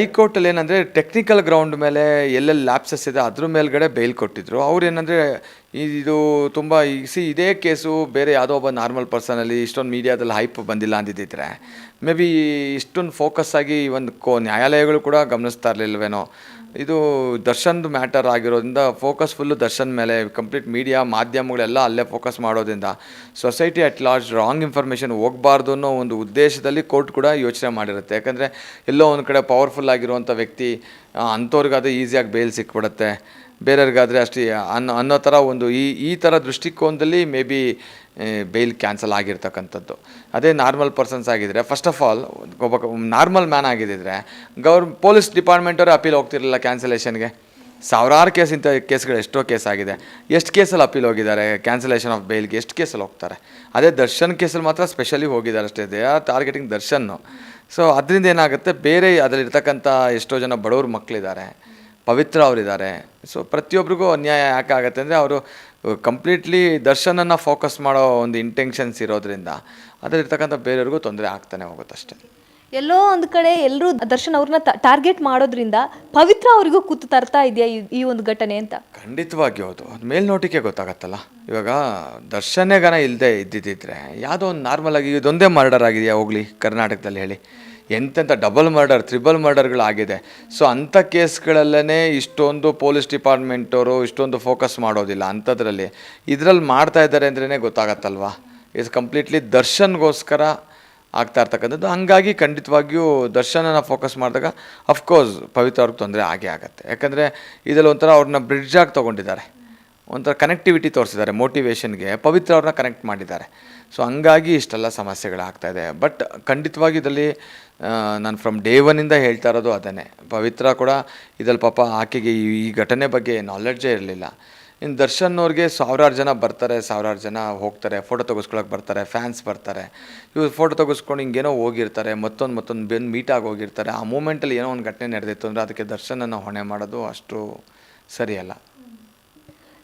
ಹೈಕೋರ್ಟಲ್ಲಿ ಏನಂದರೆ technical ground ಮೇಲೆ ಎಲ್ಲೆಲ್ಲಿ ಲ್ಯಾಪ್ಸಸ್ ಇದೆ, ಅದ್ರ ಮೇಲ್ಗಡೆ ಬೇಲ್ ಕೊಟ್ಟಿದ್ರು. ಅವ್ರು ಏನಂದರೆ, ಇದು ತುಂಬ ಸಿ ಇದೇ ಕೇಸು ಬೇರೆ ಯಾವುದೋ ಒಬ್ಬ ನಾರ್ಮಲ್ ಪರ್ಸನಲ್ಲಿ ಇಷ್ಟೊಂದು ಮೀಡಿಯಾದಲ್ಲಿ ಹೈಪ್ ಬಂದಿಲ್ಲ ಅಂದಿದ್ದಿದ್ರೆ ಮೇ ಬಿ ಇಷ್ಟೊಂದು ಫೋಕಸ್ ಆಗಿ ಒಂದು ಕೋ, ನ್ಯಾಯಾಲಯಗಳು ಕೂಡ ಗಮನಿಸ್ತಾ ಇರಲಿಲ್ವೇನೋ? ಇದು ದರ್ಶನ್ದು ಮ್ಯಾಟರ್ ಆಗಿರೋದ್ರಿಂದ ಫೋಕಸ್ ಫುಲ್ಲು ದರ್ಶನ್ ಮೇಲೆ ಕಂಪ್ಲೀಟ್ ಮೀಡಿಯಾ ಮಾಧ್ಯಮಗಳೆಲ್ಲ ಅಲ್ಲೇ ಫೋಕಸ್ ಮಾಡೋದ್ರಿಂದ society at large wrong information ಹೋಗಬಾರ್ದು ಅನ್ನೋ ಒಂದು ಉದ್ದೇಶದಲ್ಲಿ ಕೋರ್ಟ್ ಕೂಡ ಯೋಚನೆ ಮಾಡಿರುತ್ತೆ. ಯಾಕಂದರೆ ಎಲ್ಲೋ ಒಂದು ಕಡೆ ಪವರ್ಫುಲ್ ಆಗಿರುವಂಥ ವ್ಯಕ್ತಿ ಅಂಥವ್ರಿಗಾದ್ರೆ ಈಸಿಯಾಗಿ ಬೇಲ್ ಸಿಕ್ಬಿಡುತ್ತೆ. ಬೇರೆಯವ್ರಿಗಾದರೆ ಅಷ್ಟೇ, ಅನ್ನೋ ಅನ್ನೋ ಥರ ಒಂದು ಈ ಈ ಥರ ದೃಷ್ಟಿಕೋನದಲ್ಲಿ ಮೇ ಬಿ ಬೇಲ್ ಕ್ಯಾನ್ಸಲ್ ಆಗಿರ್ತಕ್ಕಂಥದ್ದು. ಅದೇ ನಾರ್ಮಲ್ ಪರ್ಸನ್ಸ್ ಆಗಿದ್ದರೆ ಫಸ್ಟ್ ಆಫ್ ಆಲ್ ಒಬ್ಬ ನಾರ್ಮಲ್ ಮ್ಯಾನ್ ಆಗಿದ್ದಿದ್ರೆ, ಗೌರ್ ಪೊಲೀಸ್ ಡಿಪಾರ್ಟ್ಮೆಂಟವ್ರು ಅಪೀಲ್ ಹೋಗ್ತಿರಲಿಲ್ಲ ಕ್ಯಾನ್ಸಲೇಷನ್ಗೆ ಸಾವಿರಾರು ಕೇಸ್ ಇಂಥ ಕೇಸ್ಗಳು, ಎಷ್ಟೋ ಕೇಸ್ ಆಗಿದೆ. ಎಷ್ಟು ಕೇಸಲ್ಲಿ ಅಪೀಲ್ ಹೋಗಿದ್ದಾರೆ ಕ್ಯಾನ್ಸಲೇಷನ್ ಆಫ್ ಬೇಲ್ಗೆ ಎಷ್ಟು ಕೇಸಲ್ಲಿ ಹೋಗ್ತಾರೆ? ಅದೇ ದರ್ಶನ್ ಕೇಸಲ್ಲಿ ಮಾತ್ರ ಸ್ಪೆಷಲಿ ಹೋಗಿದ್ದಾರೆ ಅಷ್ಟೇ ದೇ ಟಾರ್ಗೆಟಿಂಗ್ ದರ್ಶನ್ನು. ಸೊ ಅದರಿಂದ ಏನಾಗುತ್ತೆ? ಬೇರೆ ಅದರಲ್ಲಿರ್ತಕ್ಕಂಥ ಎಷ್ಟೋ ಜನ ಬಡವ್ರ ಮಕ್ಕಳಿದ್ದಾರೆ ಪವಿತ್ರ ಅವರಿದ್ದಾರೆ. ಸೊ ಪ್ರತಿಯೊಬ್ಬರಿಗೂ ಅನ್ಯಾಯ ಯಾಕೆ ಆಗುತ್ತೆ ಅಂದರೆ ಅವರು ಕಂಪ್ಲೀಟ್ಲಿ ದರ್ಶನನ ಫೋಕಸ್ ಮಾಡೋ ಒಂದು ಇಂಟೆನ್ಷನ್ಸ್ ಇರೋದ್ರಿಂದ. ಅದರಲ್ಲಿರ್ತಕ್ಕಂಥ ಬೇರೆಯವ್ರಿಗೂ ತೊಂದರೆ ಆಗ್ತಾನೆ ಹೋಗುತ್ತೆ ಅಷ್ಟೇ. ಎಲ್ಲೋ ಒಂದು ಕಡೆ ಎಲ್ಲರೂ ದರ್ಶನ್ ಅವ್ರನ್ನ ಟಾರ್ಗೆಟ್ ಮಾಡೋದ್ರಿಂದ ಪವಿತ್ರ ಅವರಿಗೂ ಕೂತು ತರ್ತಾ ಇದೆಯಾ ಈ- ಒಂದು ಘಟನೆ ಅಂತ? ಖಂಡಿತವಾಗಿ ಹೌದು. ಅದು ಮೇಲ್ನೋಟಿಕೆ ಗೊತ್ತಾಗತ್ತಲ್ಲ? ಇವಾಗ ದರ್ಶನೇ ಗನ ಇಲ್ಲದೆ ಇದ್ದಿದ್ದಿದ್ರೆ ಯಾವುದೋ ಒಂದು ನಾರ್ಮಲ್ ಆಗಿ ಇದೊಂದೇ ಮರ್ಡರ್ ಆಗಿದೆಯಾ ಹೋಗ್ಲಿ, ಕರ್ನಾಟಕದಲ್ಲಿ ಹೇಳಿ. ಎಂತೆಂಥ ಡಬಲ್ ಮರ್ಡರ್ ತ್ರಿಬಲ್ ಮರ್ಡರ್ಗಳಾಗಿದೆ ಸೊ ಅಂಥ ಕೇಸ್ಗಳಲ್ಲೇ ಇಷ್ಟೊಂದು ಪೊಲೀಸ್ ಡಿಪಾರ್ಟ್ಮೆಂಟವರು ಇಷ್ಟೊಂದು ಫೋಕಸ್ ಮಾಡೋದಿಲ್ಲ ಅಂಥದ್ರಲ್ಲಿ. ಇದರಲ್ಲಿ ಮಾಡ್ತಾ ಇದ್ದಾರೆ ಅಂದ್ರೇ ಗೊತ್ತಾಗತ್ತಲ್ವಾ? ಇಸ್ ಕಂಪ್ಲೀಟ್ಲಿ ದರ್ಶನ್ಗೋಸ್ಕರ ಆಗ್ತಾ ಇರ್ತಕ್ಕಂಥದ್ದು. ಹಂಗಾಗಿ ಖಂಡಿತವಾಗಿಯೂ ದರ್ಶನನ ಫೋಕಸ್ ಮಾಡಿದಾಗ ಅಫ್ಕೋರ್ಸ್ ಪವಿತ್ರ ಅವ್ರಿಗೆ ತೊಂದರೆ ಆಗೇ ಆಗುತ್ತೆ. ಯಾಕಂದರೆ ಇದರಲ್ಲಿ ಒಂಥರ ಅವ್ರನ್ನ ಬ್ರಿಡ್ಜ್ ಆಗಿ ತೊಗೊಂಡಿದ್ದಾರೆ. ಒಂಥರ ಕನೆಕ್ಟಿವಿಟಿ ತೋರಿಸಿದ್ದಾರೆ ಮೋಟಿವೇಶನ್ಗೆ ಪವಿತ್ರ ಅವ್ರನ್ನ ಕನೆಕ್ಟ್ ಮಾಡಿದ್ದಾರೆ. ಸೊ ಹಂಗಾಗಿ ಇಷ್ಟೆಲ್ಲ ಸಮಸ್ಯೆಗಳಾಗ್ತಾ ಇದೆ. ಬಟ್ ಖಂಡಿತವಾಗಿ ಇದರಲ್ಲಿ ನಾನು ಫ್ರಮ್ ಡೇ ಒನ್ನಿಂದ ಹೇಳ್ತಾ ಇರೋದು ಅದನ್ನೇ. ಪವಿತ್ರ ಕೂಡ ಇದರಲ್ಲಿ ಪಾಪ ಆಕೆಗೆ ಈ ಈ ಘಟನೆ ಬಗ್ಗೆ ನಾಲೆಡ್ಜೇ ಇರಲಿಲ್ಲ. ಇನ್ನು ದರ್ಶನ್ ಅವ್ರಿಗೆ ಸಾವಿರಾರು ಜನ ಬರ್ತಾರೆ, ಸಾವಿರಾರು ಜನ ಹೋಗ್ತಾರೆ ಫೋಟೋ ತೆಗೆಸ್ಕೊಳಕ್ಕೆ ಬರ್ತಾರೆ ಫ್ಯಾನ್ಸ್ ಬರ್ತಾರೆ. ಇವ್ರು ಫೋಟೋ ತೆಗೆಸ್ಕೊಂಡು ಹಿಂಗೇನೋ ಹೋಗಿರ್ತಾರೆ, ಮತ್ತೊಂದು ಮತ್ತೊಂದು ಮೀಟ್ ಮೀಟಾಗಿ ಹೋಗಿರ್ತಾರೆ. ಆ ಮೂಮೆಂಟಲ್ಲಿ ಏನೋ ಒಂದು ಘಟನೆ ನಡೆದಿತ್ತು ಅಂದರೆ ಅದಕ್ಕೆ ದರ್ಶನನ್ನು ಹೊಣೆ ಮಾಡೋದು ಅಷ್ಟು ಸರಿಯಲ್ಲ.